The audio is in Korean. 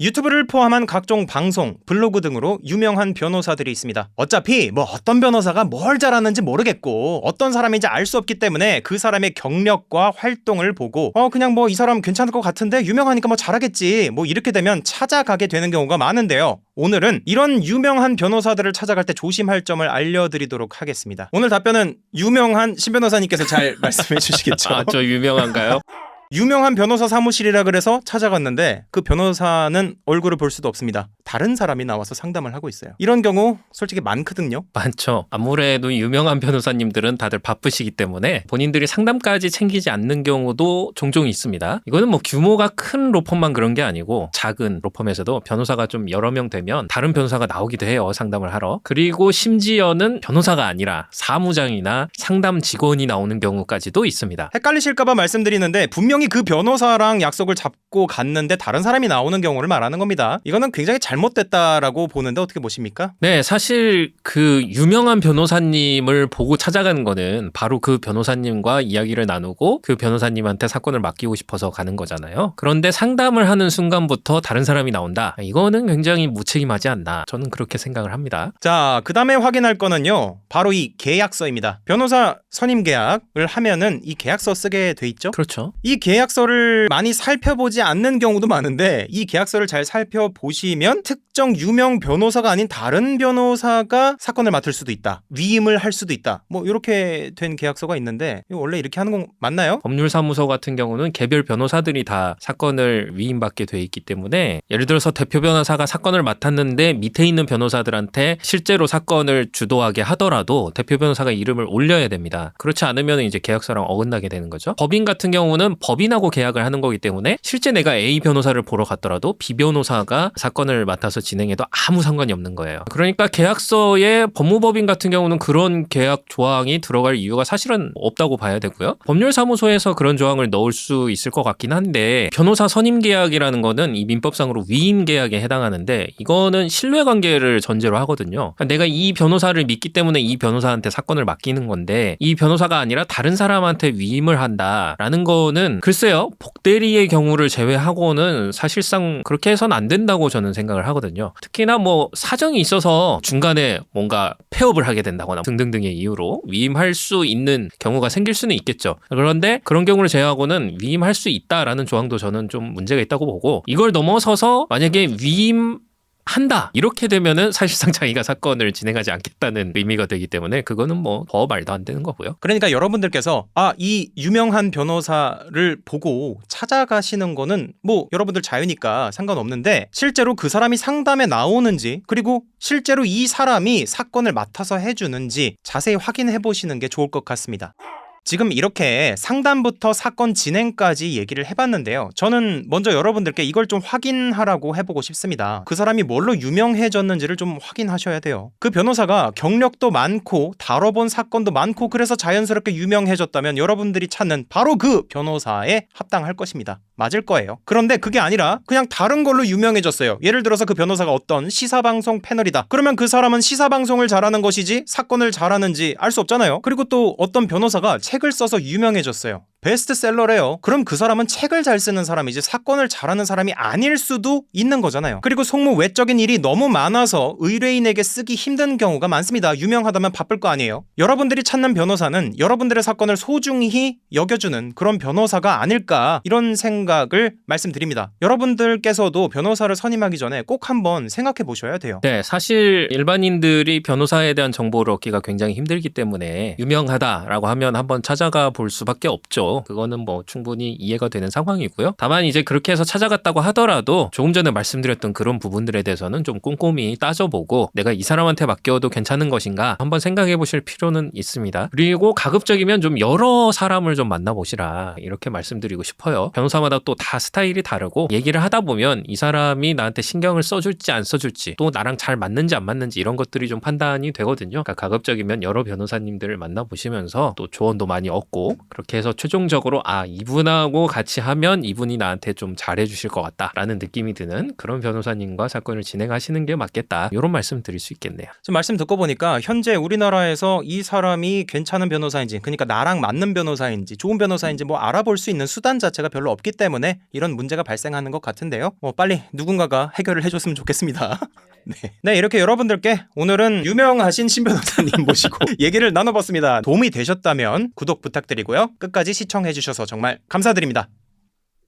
유튜브를 포함한 각종 방송, 블로그 등으로 유명한 변호사들이 있습니다. 어차피 뭐 어떤 변호사가 뭘 잘하는지 모르겠고 어떤 사람인지 알 수 없기 때문에 그 사람의 경력과 활동을 보고 어 그냥 뭐 이 사람 괜찮을 것 같은데 유명하니까 뭐 잘하겠지 뭐 이렇게 되면 찾아가게 되는 경우가 많은데요. 오늘은 이런 유명한 변호사들을 찾아갈 때 조심할 점을 알려드리도록 하겠습니다. 오늘 답변은 유명한 신 변호사님께서 잘 말씀해 주시겠죠. 아, 저 유명한가요? 유명한 변호사 사무실이라 그래서 찾아갔는데 그 변호사는 얼굴을 볼 수도 없습니다. 다른 사람이 나와서 상담을 하고 있어요. 이런 경우 솔직히 많거든요. 많죠. 아무래도 유명한 변호사님들은 다들 바쁘시기 때문에 본인들이 상담까지 챙기지 않는 경우도 종종 있습니다. 이거는 뭐 규모가 큰 로펌만 그런 게 아니고 작은 로펌에서도 변호사가 좀 여러 명 되면 다른 변호사가 나오기도 해요. 상담을 하러. 그리고 심지어는 변호사가 아니라 사무장이나 상담 직원이 나오는 경우까지도 있습니다. 헷갈리실까봐 말씀드리는데 분명히 그 변호사랑 약속을 잡고 갔는데 다른 사람이 나오는 경우를 말하는 겁니다. 이거는 굉장히 잘 못됐다라고 보는데 어떻게 보십니까? 네, 사실 그 유명한 변호사님을 보고 찾아가는 거는 바로 그 변호사님과 이야기를 나누고 그 변호사님한테 사건을 맡기고 싶어서 가는 거잖아요. 그런데 상담을 하는 순간부터 다른 사람이 나온다. 이거는 굉장히 무책임하지 않나. 저는 그렇게 생각을 합니다. 자, 그 다음에 확인할 거는요. 바로 이 계약서입니다. 변호사 선임 계약을 하면은 이 계약서 쓰게 돼 있죠? 그렇죠. 이 계약서를 많이 살펴보지 않는 경우도 많은데 이 계약서를 잘 살펴보시면 특정 유명 변호사가 아닌 다른 변호사가 사건을 맡을 수도 있다. 위임을 할 수도 있다. 뭐 이렇게 된 계약서가 있는데 원래 이렇게 하는 건 맞나요? 법률사무소 같은 경우는 개별 변호사들이 다 사건을 위임받게 돼 있기 때문에 예를 들어서 대표 변호사가 사건을 맡았는데 밑에 있는 변호사들한테 실제로 사건을 주도하게 하더라도 대표 변호사가 이름을 올려야 됩니다. 그렇지 않으면 이제 계약서랑 어긋나게 되는 거죠. 법인 같은 경우는 법인하고 계약을 하는 거기 때문에 실제 내가 A 변호사를 보러 갔더라도 B 변호사가 사건을 맡 아서 진행해도 아무 상관이 없는 거예요. 그러니까 계약서에 법무법인 같은 경우는 그런 계약 조항이 들어갈 이유가 사실은 없다고 봐야 되고요. 법률사무소에서 그런 조항을 넣을 수 있을 것 같긴 한데 변호사 선임 계약이라는 거는 이 민법상으로 위임 계약에 해당하는데 이거는 신뢰 관계를 전제로 하거든요. 그러니까 내가 이 변호사를 믿기 때문에 이 변호사한테 사건을 맡기는 건데 이 변호사가 아니라 다른 사람한테 위임을 한다라는 거는 글쎄요 복대리의 경우를 제외하고는 사실상 그렇게 해서는 안 된다고 저는 생각을 하거든요. 특히나 뭐 사정이 있어서 중간에 뭔가 폐업을 하게 된다거나 등등등의 이유로 위임할 수 있는 경우가 생길 수는 있겠죠. 그런데 그런 경우를 제외하고는 위임할 수 있다라는 조항도 저는 좀 문제가 있다고 보고 이걸 넘어서서 만약에 위임 한다 이렇게 되면은 사실상 자기가 사건을 진행하지 않겠다는 의미가 되기 때문에 그거는 뭐더 말도 안 되는 거고요. 그러니까 여러분들께서 아, 이 유명한 변호사를 보고 찾아가시는 거는 뭐 여러분들 자유니까 상관없는데 실제로 그 사람이 상담에 나오는지 그리고 실제로 이 사람이 사건을 맡아서 해주는지 자세히 확인해 보시는 게 좋을 것 같습니다. 지금 이렇게 상담부터 사건 진행까지 얘기를 해봤는데요. 저는 먼저 여러분들께 이걸 좀 확인하라고 해보고 싶습니다. 그 사람이 뭘로 유명해졌는지를 좀 확인하셔야 돼요. 그 변호사가 경력도 많고 다뤄본 사건도 많고 그래서 자연스럽게 유명해졌다면 여러분들이 찾는 바로 그 변호사에 합당할 것입니다. 맞을 거예요. 그런데 그게 아니라 그냥 다른 걸로 유명해졌어요. 예를 들어서 그 변호사가 어떤 시사방송 패널이다. 그러면 그 사람은 시사방송을 잘하는 것이지 사건을 잘하는지 알 수 없잖아요. 그리고 또 어떤 변호사가 책을 써서 유명해졌어요. 베스트셀러래요. 그럼 그 사람은 책을 잘 쓰는 사람이지 사건을 잘하는 사람이 아닐 수도 있는 거잖아요. 그리고 속무 외적인 일이 너무 많아서 의뢰인에게 쓰기 힘든 경우가 많습니다. 유명하다면 바쁠 거 아니에요. 여러분들이 찾는 변호사는 여러분들의 사건을 소중히 여겨주는 그런 변호사가 아닐까 이런 생각을 말씀드립니다. 여러분들께서도 변호사를 선임하기 전에 꼭 한번 생각해 보셔야 돼요. 네, 사실 일반인들이 변호사에 대한 정보를 얻기가 굉장히 힘들기 때문에 유명하다라고 하면 한번 찾아가 볼 수밖에 없죠. 그거는 뭐 충분히 이해가 되는 상황이고요. 다만 이제 그렇게 해서 찾아갔다고 하더라도 조금 전에 말씀드렸던 그런 부분들에 대해서는 좀 꼼꼼히 따져보고 내가 이 사람한테 맡겨도 괜찮은 것인가 한번 생각해 보실 필요는 있습니다. 그리고 가급적이면 좀 여러 사람을 좀 만나보시라 이렇게 말씀드리고 싶어요. 변호사마다 또 다 스타일이 다르고 얘기를 하다 보면 이 사람이 나한테 신경을 써줄지 안 써줄지 또 나랑 잘 맞는지 안 맞는지 이런 것들이 좀 판단이 되거든요. 그러니까 가급적이면 여러 변호사님들을 만나보시면서 또 조언도 많이 얻고 그렇게 해서 최종 최종적으로 아 이분하고 같이 하면 이분이 나한테 좀 잘해주실 것 같다라는 느낌이 드는 그런 변호사님과 사건을 진행하시는 게 맞겠다 이런 말씀 드릴 수 있겠네요. 지금 말씀 듣고 보니까 현재 우리나라에서 이 사람이 괜찮은 변호사인지 그러니까 나랑 맞는 변호사인지 좋은 변호사인지 뭐 알아볼 수 있는 수단 자체가 별로 없기 때문에 이런 문제가 발생하는 것 같은데요. 뭐 빨리 누군가가 해결을 해줬으면 좋겠습니다. 네. 네, 이렇게 여러분들께 오늘은 유명하신 신 변호사님 모시고 얘기를 나눠봤습니다. 도움이 되셨다면 구독 부탁드리고요. 끝까지 시청해주셔서 정말 감사드립니다.